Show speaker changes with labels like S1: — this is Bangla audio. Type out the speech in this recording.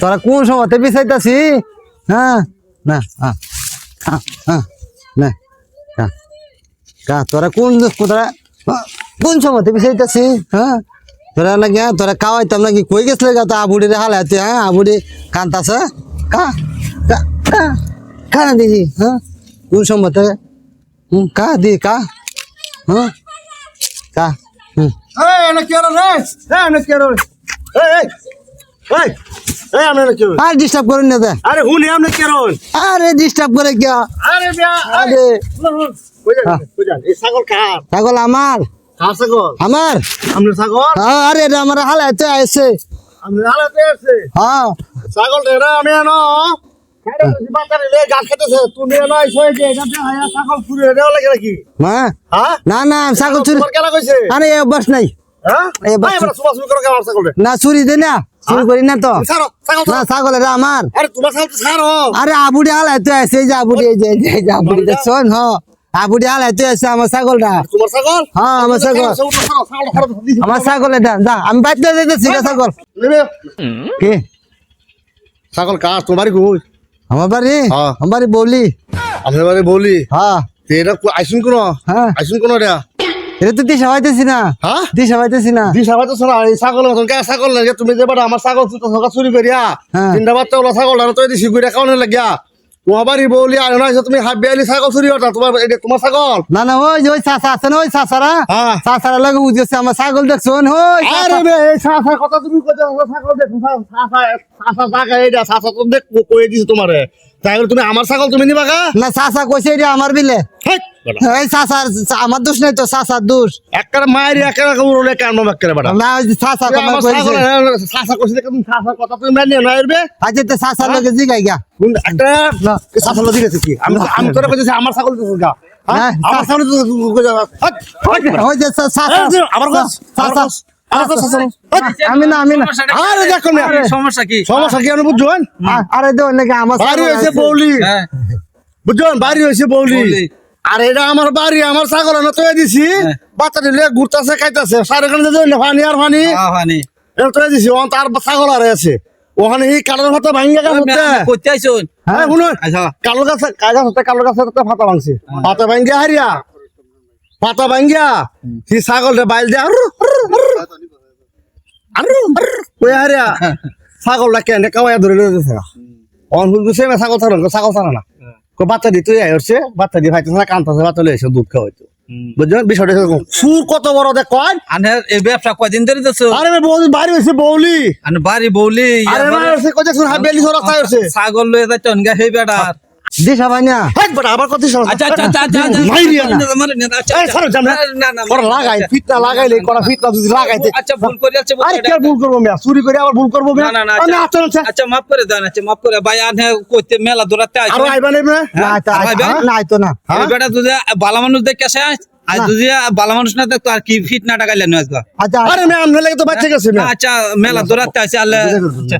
S1: তোরা কোন সময়তে বিচাইতাছি হ্যাঁ? কা তোরা কোন তোরা কোন সময়তে বিচাইতাছি হ্যাঁ? তোরা নাকি হ্যাঁ তোরা খাওয়াইতাম নাকি? কই গেছিলে গা তো আবুড়ি রে হালাইতে হ্যাঁ? আবুড়ি কান্তাছে কা কা দেখি হ্যাঁ? কোন সময়তে? কা, দি, কা হ্যাঁ? কা হুম।
S2: এই এনে কি রে? এই এনে কি হলো এই এই এই এই আমরা কি
S1: আর ডিস্টার্ব করেন না দে
S2: আরে হুনি আমরা কি হলো
S1: আরে ডিস্টার্ব করে কে?
S2: আরে বিয়া
S1: আরে।
S2: এই ছাগল কার?
S1: ছাগল আমার।
S2: কার ছাগল?
S1: আমার।
S2: আমরা ছাগল?
S1: হ্যাঁ, আরে এটা আমার হালাইতে আইছে।
S2: আমরা হালাতে আছে
S1: হ্যাঁ।
S2: ছাগল রে আমি এনো ছাগল চুরি হয়ে
S1: না না ছাগল চুরি
S2: তোমার কেনা
S1: আরে অভ্যাস নাই। এই
S2: এই
S1: বাচ্চা-
S2: বড় সুবা সুবি করো কেমন ছাগল রে
S1: না চুরি দে না চুরি করি না তো। না ছাগল এটা আমার।
S2: আরে তোমার ছাগল তো ছাড়ো।
S1: আরে আবুড়ি হালাইতে আইছে এই যে আবুড়ি এই যে এই যে, এই আবুড়ি দেখছন আবুড়ি আমার ছাগলটা।
S2: তোমার ছাগল?
S1: হ্যাঁ আমার ছাগল।
S2: ছাগল ছাগল ছাগল ছাগল
S1: আমার ছাগল এটা যা আমি বাইতে দিতেছি ছাগল। কি?
S2: ছাগল কার? তোমার কই?
S1: আমার বাড়ি। আমার বাড়ি বলি।
S2: আপনার বাড়ি বলি।
S1: হ্যাঁ
S2: এটা আইসুন কোন?
S1: হ্যাঁ।
S2: আইসুন কোন রে
S1: এটা তো দিশা পাইতেছি না।
S2: হ্যাঁ
S1: দিশা পাইতেছি না।
S2: এই ছাগল মতন কে ছাগল লাগে তুমি যে আমার ছাগল চুরি করিয়া
S1: হ্যাঁ।
S2: তিনটা বাচ্চা ওলা ছাগল আর তো দিছি গুড়া কাউনে লাগিয়া। তোমার বাড়ি বলি আর না তুমি হাত বিয়ালি ছাগল চুরি হতা তোমার এটা তোমার ছাগল?
S1: না না ওই ওই চাষা আছে না ওই চাষারা
S2: হ্যাঁ।
S1: চাষারা লাগে উঠেছে আমার ছাগল দেখছন ওই
S2: আরে বে এই সাসা কথা তুমি কইতে ছাগল দেখো সাসা সাসা জায়গা এইটা সাসা তো দেখ কই দিছি তোমারে। তাই বলে তুমি আমার ছাগল তুমি নিবা
S1: না চাষা কইছে এটা আমার বিলে। এই চাষার আমার দোষ নাই তো চাষার দোষ।
S2: একবারে মায়ের একবারে উড়লে কান মাক্কারে বাড়া
S1: না ওই যে চাষা
S2: তুমি
S1: তোমার
S2: আমার
S1: কইছে।
S2: ছাগল সাসা কইছে তুমি সাসার কথা তুমি মানিয়ে না এরবে।
S1: আজ তো চাষার লগে জিগাই গা।
S2: একটা
S1: না।
S2: সাসা লদি কি? আমি আমি তোরে কইছি আমার ছাগল দিছিস গা। হ্যাঁ?
S1: না,
S2: আমার ছাগল দিছিস আমার
S1: আমি না আমি না।
S2: আরে দেখো না।
S3: সমস্যা কি?
S2: সমস্যা কি? আমি বুঝছেন
S1: আরে দেও নাকি আমার
S2: বাড়ি
S1: ছাগল
S2: হয়েছে বৌলি।
S3: হ্যাঁ।
S2: বুঝছেন বাড়ি হয়েছে বৌলি।
S3: বৌলি।
S2: আর এটা আমার বাড়ি আমার ছাগল না তৈরি দিছি। বাচ্চা দিলে ঘুরতেছে খাইতেছে। খানে দেন পানি আর পানি
S3: হানি
S2: এটা তৈরি দিছি ও তার ছাগল আর আছে। ওখানে এই কালোর ভাতা ভাঙ্গা গেল
S3: করতে
S2: হ্যাঁ শুনুন। কালো গাছে কাগজ হতে কালো গাছে একটা ফাতা ভাঙছে। ফাতা ভাঙ্গিয়া হারিয়া। ফাতা ভাঙ্গিয়া কি ছাগল রে বাইল দিয়া আরু, আরু, হারিয়া। ছাগলটা কেন কাওয়া ধরে যাচ্ছে অন ছাগল ছাড়া ছাগল ছাড়া না। বাচ্চা দিয়ে তুই হচ্ছে বাচ্চা দিয়ে খাইতেছে না কান্তাছে বাচ্চা এসে দুধ খাওয়াইতো। বুঝছেন বিষয়টা এরকম। সুর কত বড় দেখ কয়?
S3: আনে এই ব্যবসা কয়দিন ধরে দিছো
S2: আরে আমি বৌদি বাড়ি হয়েছে বৌলি।
S3: আনে বাড়ি বৌলি
S2: আরে না হয়েছে কত শুন হাবেলি সরা তাই হয়েছে।
S3: ছাগল লয়ে যাচ্ছে অনগা হেই বেটার
S1: দিশা ভাই না।
S2: আবার কত
S3: আচ্ছা আচ্ছা আচ্ছা আচ্ছা আচ্ছা।
S2: মাইরিয়া না
S3: না, আচ্ছা,
S2: এই
S3: আচ্ছা।
S2: ছাড়ো
S3: না, না, না,
S2: করা
S3: না,
S2: লাগাই
S3: আচ্ছা।
S2: ফিটটা লাগাইলে করা ফিটটা যদি লাগাইতে।
S3: আচ্ছা ভুল করে আছে
S2: আরে কে ভুল করব মিয়া? চুরি করে আবার ভুল করব মিয়া?
S3: না না না
S2: আমি
S3: আচ্ছা, আচ্ছা মাফ করে দেন আচ্ছা মাফ করে। ভাই আনে কইতে মেলা দূরাতে আইছো।
S2: আরও আইবা নেবে?
S1: না না আইতো না।
S3: এই বেটা তুই বালা মানুষ দেখে আসে আর
S1: না।
S3: যদি বালা মানুষ না দেখতো আর কি ফিট না টাকাইলে নয় আজকে
S1: আচ্ছা।
S2: আরে মিয়া আমনে লাগে তো বাচ্চা গেছে
S3: আচ্ছা মেলা দূরাতে আছে আলে আচ্ছা